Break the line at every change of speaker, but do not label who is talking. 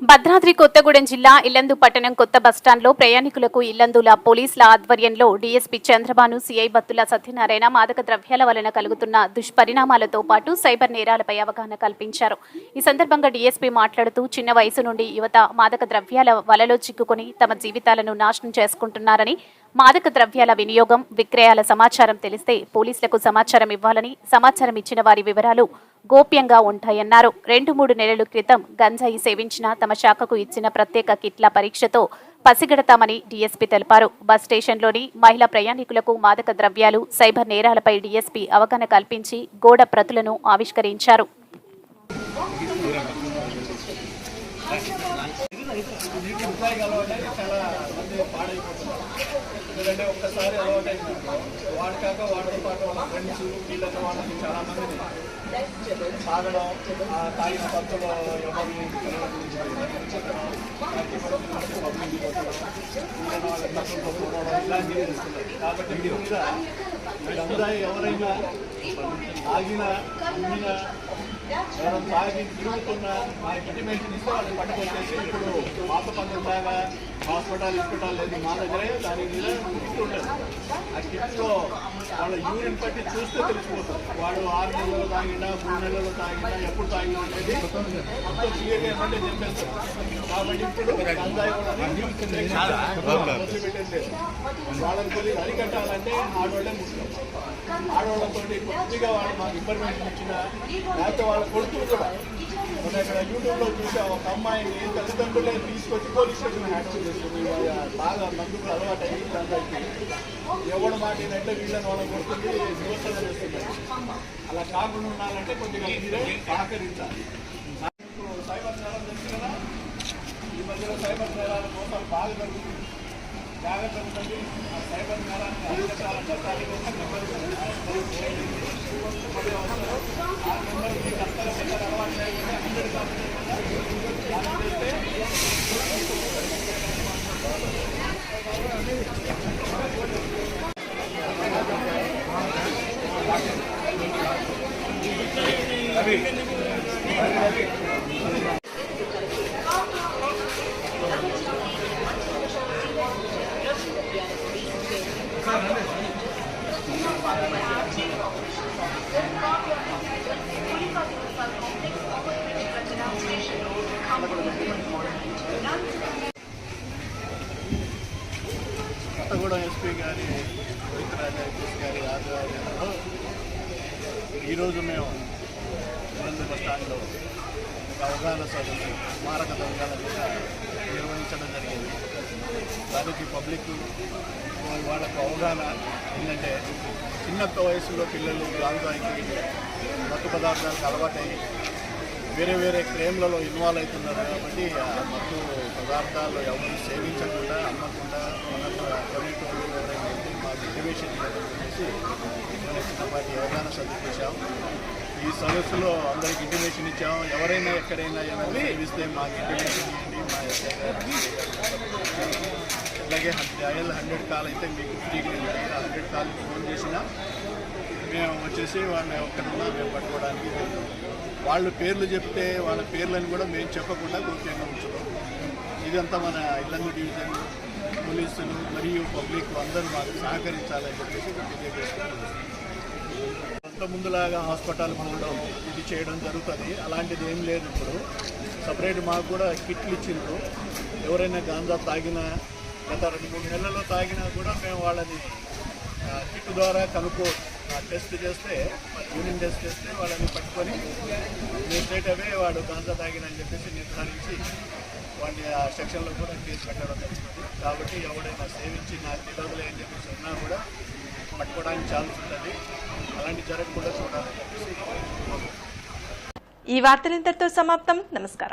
భద్రాద్రి కొత్తగూడెం జిల్లా ఇల్లందు పట్టణం కొత్త బస్టాండ్లో ప్రయాణికులకు ఇల్లందుల పోలీసుల ఆధ్వర్యంలో డీఎస్పీ చంద్రబాను సిఐ బత్తుల సత్యనారాయణ మాదక ద్రవ్యాల వలన కలుగుతున్న దుష్పరిణామాలతో పాటు సైబర్ నేరాలపై అవగాహన కల్పించారు. ఈ సందర్భంగా డీఎస్పీ మాట్లాడుతూ చిన్న వయసు నుండి యువత మాదక ద్రవ్యాల వలలో చిక్కుకుని తమ జీవితాలను నాశనం చేసుకుంటున్నారని మాదక ద్రవ్యాల వినియోగం విక్రయాల సమాచారం తెలిస్తే పోలీసులకు సమాచారం ఇవ్వాలని సమాచారం ఇచ్చిన వారి వివరాలు గోప్యంగా ఉంటాయన్నారు. రెండు మూడు నెలల క్రితం గంజాయి సేవించిన తమ శాఖకు ఇచ్చిన ప్రత్యేక కిట్ల పరీక్షతో పసిగడతామని డీఎస్పీ తెలిపారు. బస్ స్టేషన్లోని మహిళా ప్రయాణికులకు మాదక ద్రవ్యాలు సైబర్ నేరాలపై డీఎస్పీ అవగాహన కల్పించి గోడ ప్రతులను ఆవిష్కరించారు.
ఎందుకంటే ఒక్కసారి వాడు కాక వాడితో పాటు వాళ్ళ ఫ్రెండ్స్ వీళ్ళతో వాళ్ళకి చాలా మంది తాగడం తాగిన పద్ధతిలో ఎవరు ఇలాంటివి కాబట్టి వీళ్ళందరూ ఎవరైనా తాగిన తాగి తిరుగుతున్నా మనకి ఇంటిమేషన్ ఇస్తే వాళ్ళు పట్టుకొచ్చేసి ఇప్పుడు పాత పండుగలాగా హాస్పిటల్ హాస్పిటల్ లేదు మా దగ్గరే దాని మీద కిట్ ఉంటుంది ఆ కిట్లో వాళ్ళ యూరిన్ పట్టి చూస్తే తెలిసిపోతుంది. వాడు ఆరు నెలలు తాగినా మూడు నెలలు తాగినా ఎప్పుడు తాగినా అనేది మొత్తం క్లియర్గా ఏమంటే చెప్పేస్తారు. కాబట్టి ఇప్పుడు గంజాయి కూడా వదిలిపెట్టేది. వాళ్ళని కొద్దిగా అరికట్టాలంటే ఆడవాళ్ళే ముఖ్యం. ఆడవాళ్ళతో కొద్దిగా వాళ్ళు మాకు ఇన్ఫర్మేషన్ ఇచ్చిన లేకపోతే వాళ్ళ కొడుకులు కూడా. మొన్న ఇక్కడ యూట్యూబ్లో చూసే ఒక అమ్మాయిని తల్లిదండ్రులే తీసుకొచ్చి పోలీస్ స్టేషన్ హ్యాండిల్ చేస్తుంది బాగా మందుకు అలవాటు అయ్యి అందరికీ ఎవడు మాట ఏంటంటే వీళ్ళని వాళ్ళని కొడుతుంది నివసన చేస్తుంది అలా కాకుండా ఉండాలంటే కొద్దిగా మీరే సహకరించాలి. ఇప్పుడు సైబర్ నేరాలు తెలుసు కదా? ఈ మధ్యలో సైబర్ నేరాల కోసం బాగా జరుగుతుంది జాగ్రత్త ఉంటుంది ఆ సైబర్ నేరాన్ని అరికట్టాలంటే దానికి నెంబర్ ఆ నెంబర్కి కరెక్ట్గా పెట్టాలి అలవాటు లేకుండా హండ్రెడ్ కాకుండా కొత్తగూడెం ఎస్పీ గారి గారి ఆధ్వర్యంలో ఈరోజు మేము ఆనంద స్టాండ్లో ఒక అవగాహన సదస్సు స్మారక ద్రవ్యాల మీద నిర్వహించడం జరిగింది. దానికి పబ్లిక్ వాళ్ళకు అవగాహన ఏంటంటే చిన్న వయసులో పిల్లలు గాంజాయికి మత్తు పదార్థాలకు అలవాటై వేరే వేరే క్రేమ్లలో ఇన్వాల్వ్ అవుతున్నారు కాబట్టి ఆ మత్తు పదార్థాలు ఎవరు సేవించకుండా అమ్మ మనకు కమ్యూనిటీ ఎవరైనా ఉంటే మాకు ఇంటిమేషన్ చేసి మనం చిన్నపాటి అవగాహన సదస్సు ఈ సదస్సులో అందరికి ఇంటిమేషన్ ఇచ్చాం. ఎవరైనా ఎక్కడైనా ఏమైనా ఇస్తే మాకు ఇంటిమేషన్ ఇవ్వండి మా అలాగే డయల్ హండ్రెడ్ కాల్ అయితే మీకు ఫ్రీగా హండ్రెడ్ కాల్ ఫోన్ చేసినా మేము వచ్చేసి వాళ్ళని ఎక్కడున్నా మేము పట్టుకోవడానికి వాళ్ళు పేర్లు చెప్తే వాళ్ళ పేర్లను కూడా మేము చెప్పకుండా గోప్యంగా ఉంచుతాం. ఇదంతా మన ఇల్లందు డివిజన్ పోలీసులు మరియు పబ్లిక్ అందరూ మాకు సహకరించాలని చెప్పేసి తెలియజేస్తున్నాం. అంత ముందులాగా హాస్పిటల్ పోవడం ఇది చేయడం జరుగుతుంది. అలాంటిది ఏం లేదు ఇప్పుడు. సపరేట్ మాకు కూడా కిట్లు ఇచ్చిండ్రు. ఎవరైనా గాంజా తాగినా గత రెండు మూడు నెలల్లో తాగినా కూడా మేము వాళ్ళని కిట్ ద్వారా కనుక్కో ఆ, టెస్ట్ చేస్తే యూనియన్ టెస్ట్ చేస్తే వాళ్ళని పట్టుకొని మేము స్ట్రైట్ అవే వాడు గాంజా తాగినని చెప్పేసి నిర్ధారించి వాడిని ఆ సెక్షన్లో కూడా కేసు పెట్టడం జరుగుతుంది. కాబట్టి ఎవడైనా సేవించి నాకు తెలియదులే అని చెప్పేసి ఉన్నా కూడా పట్టుకోవడానికి ఛాన్స్ ఉంటుంది. అలాంటి జరగకుండా చూడాలని చెప్పేసి
ఈ వార్తలు ఇంతటితో సమాప్తం. నమస్కారం.